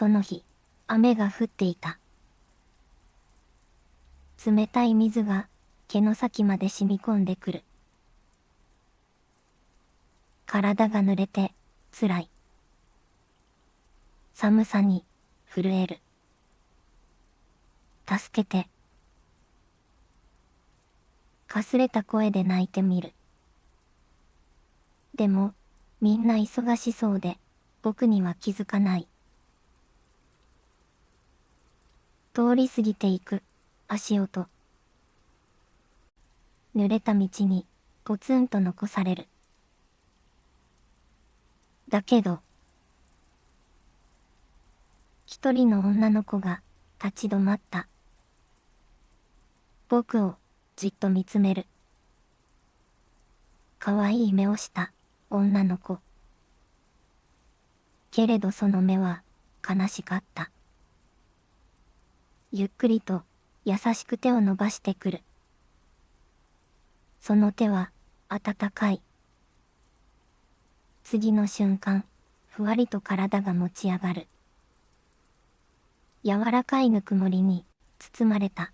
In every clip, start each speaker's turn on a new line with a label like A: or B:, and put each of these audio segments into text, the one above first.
A: その日、雨が降っていた。冷たい水が毛の先まで染み込んでくる。体が濡れて辛い。寒さに震える。助けて。かすれた声で泣いてみる。でも、みんな忙しそうで、僕には気づかない。通り過ぎていく足音。濡れた道にポツンと残される。だけど、一人の女の子が立ち止まった。僕をじっと見つめる。かわいい目をした女の子。けれどその目は悲しかった。ゆっくりと優しく手を伸ばしてくる。その手は温かい。次の瞬間、ふわりと体が持ち上がる。柔らかいぬくもりに包まれた。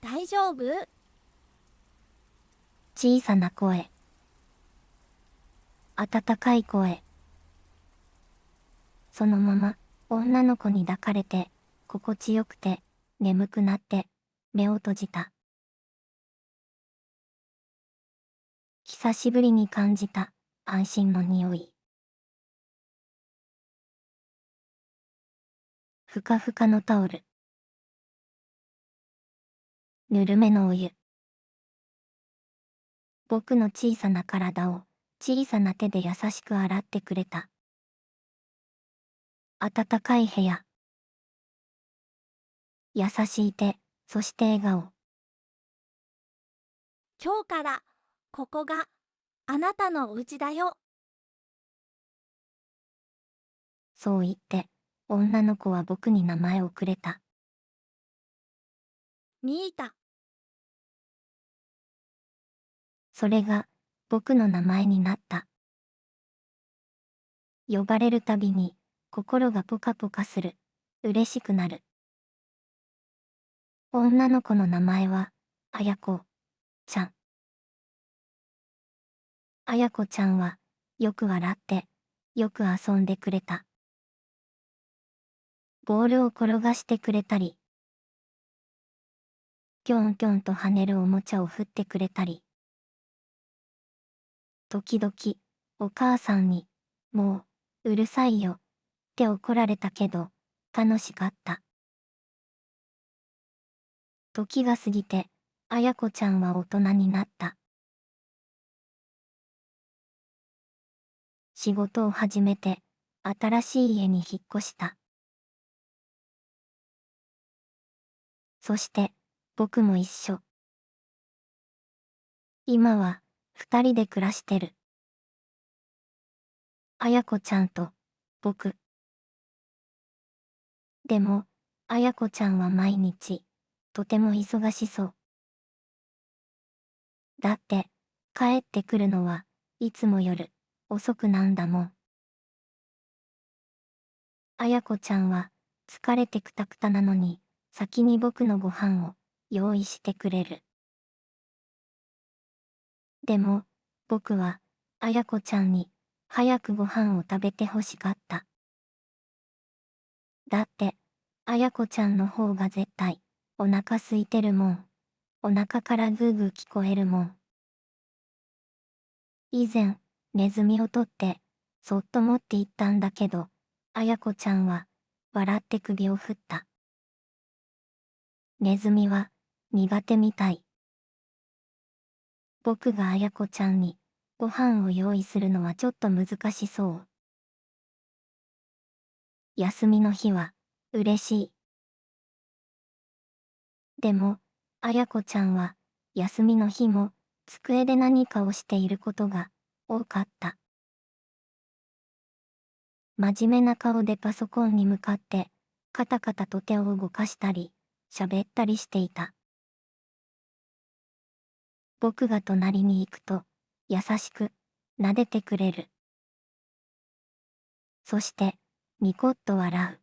B: 大丈夫？
A: 小さな声。温かい声。そのまま女の子に抱かれて心地よくて眠くなって目を閉じた。久しぶりに感じた安心の匂い。ふかふかのタオル。ぬるめのお湯。僕の小さな体を小さな手で優しく洗ってくれた。暖かい部屋。優しい手、そして笑顔。
B: 今日からここがあなたのお家だよ。
A: そう言って、女の子は僕に名前をくれた。
B: ミータ。
A: それが僕の名前になった。呼ばれるたびに心がポカポカする。嬉しくなる。女の子の名前は、あやこちゃん。あやこちゃんは、よく笑って、よく遊んでくれた。ボールを転がしてくれたり、ぴょんぴょんと跳ねるおもちゃを振ってくれたり、時々、お母さんに、もう、うるさいよ、って怒られたけど、楽しかった。時が過ぎて、あやこちゃんは大人になった。仕事を始めて、新しい家に引っ越した。そして、僕も一緒。今は、二人で暮らしてる。あやこちゃんと、僕。でも、あやこちゃんは毎日、とても忙しそう。だって、帰ってくるのはいつも夜、遅くなんだもん。あやこちゃんは、疲れてくたくたなのに、先に僕のご飯を用意してくれる。でも、僕は、あやこちゃんに、早くご飯を食べてほしかった。だって、あやこちゃんの方が絶対、お腹空いてるもん。お腹からグーグー聞こえるもん。以前、ネズミを取って、そっと持って行ったんだけど、あやこちゃんは、笑って首を振った。ネズミは、苦手みたい。僕があやこちゃんに、ご飯を用意するのはちょっと難しそう。休みの日は、嬉しい。でも、あやこちゃんは、休みの日も、机で何かをしていることが多かった。真面目な顔でパソコンに向かって、カタカタと手を動かしたり、喋ったりしていた。僕が隣に行くと、優しく、撫でてくれる。そして、ニコッと笑う。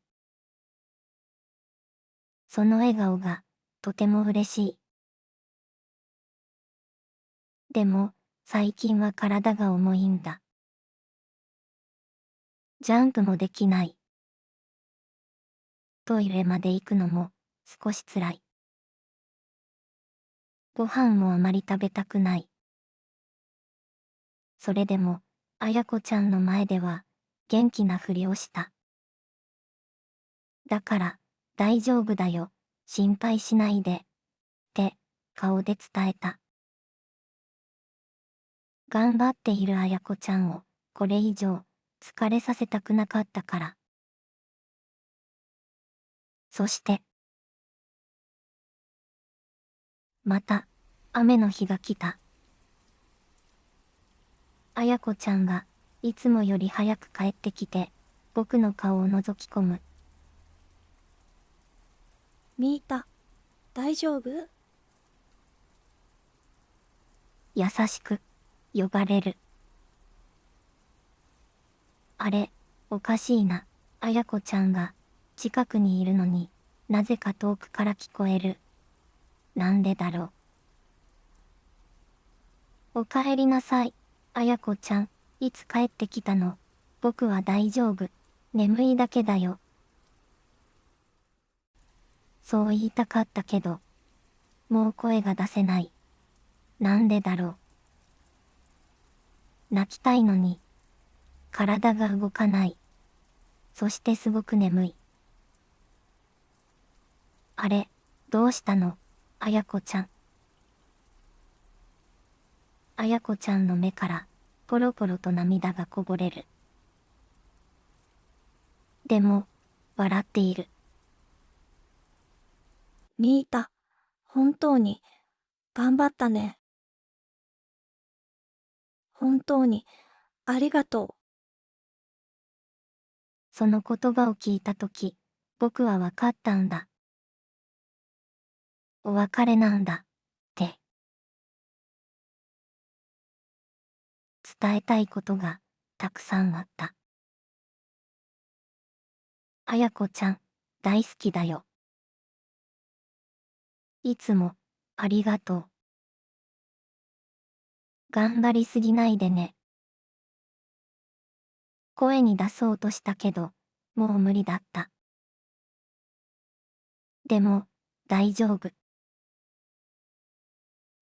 A: その笑顔がとても嬉しい。でも最近は体が重いんだ。ジャンプもできない。トイレまで行くのも少しつらい。ご飯もあまり食べたくない。それでも、あやこちゃんの前では元気なふりをした。だから、大丈夫だよ、心配しないで、って顔で伝えた。頑張っているあやこちゃんをこれ以上疲れさせたくなかったから。そして、また雨の日が来た。あやこちゃんがいつもより早く帰ってきて僕の顔を覗き込む。
B: ミータ、大丈夫？
A: 優しく呼ばれる。あれ、おかしいな。あやこちゃんが近くにいるのになぜか遠くから聞こえる。なんでだろう。おかえりなさい。あやこちゃん、いつ帰ってきたの？僕は大丈夫。眠いだけだよ。そう言いたかったけど、もう声が出せない。なんでだろう。泣きたいのに、体が動かない。そしてすごく眠い。あれ、どうしたの？あやこちゃん。あやこちゃんの目から、ポロポロと涙がこぼれる。でも、笑っている。
B: ミータ、本当に、頑張ったね。本当に、ありがとう
A: その言葉を聞いたとき、僕は分かったんだ。お別れなんだ、って。伝えたいことがたくさんあった。あやこちゃん、大好きだよ。いつも、ありがとう。頑張りすぎないでね。声に出そうとしたけど、もう無理だった。でも、大丈夫。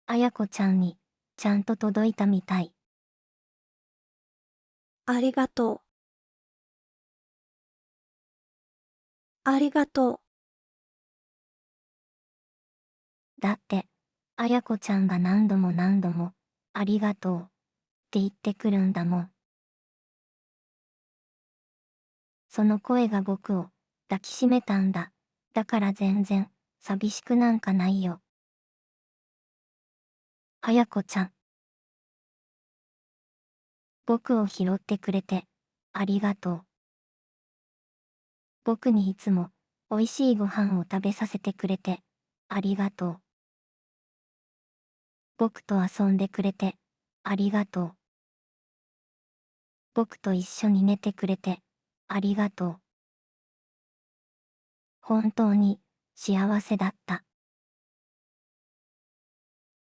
A: あやこちゃんに、ちゃんと届いたみたい。
B: ありがとう。ありがとう。
A: だって、あやこちゃんが何度も何度も、ありがとう、って言ってくるんだもん。その声が僕を抱きしめたんだ。だから全然、寂しくなんかないよ。あやこちゃん。僕を拾ってくれて、ありがとう。僕にいつも、美味しいご飯を食べさせてくれて、ありがとう。僕と遊んでくれて、ありがとう。僕と一緒に寝てくれて、ありがとう。本当に幸せだった。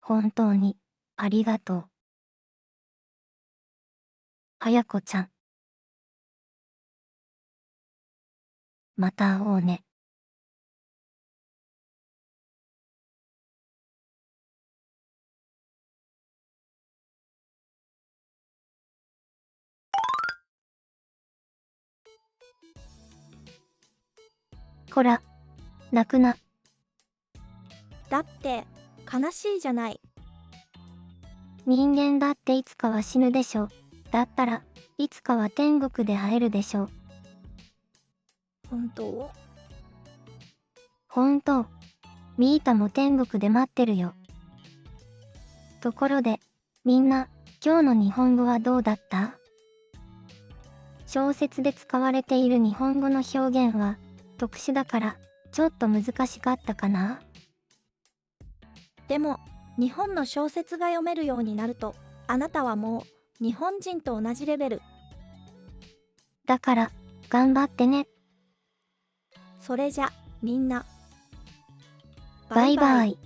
A: 本当にありがとう。あやこちゃん。また会おうね。こら、泣くな。
B: だって、悲しいじゃない。
A: 人間だっていつかは死ぬでしょ。だったらいつかは天国で会えるでしょ。
B: 本当？
A: 本当。ミータも天国で待ってるよ。ところで、みんな、今日の日本語はどうだった？小説で使われている日本語の表現は特殊だからちょっと難しかったかな
B: でも、日本の小説が読めるようになると、あなたはもう日本人と同じレベル。
A: だから頑張ってね。
B: それじゃ、みんな。
A: バイバイ。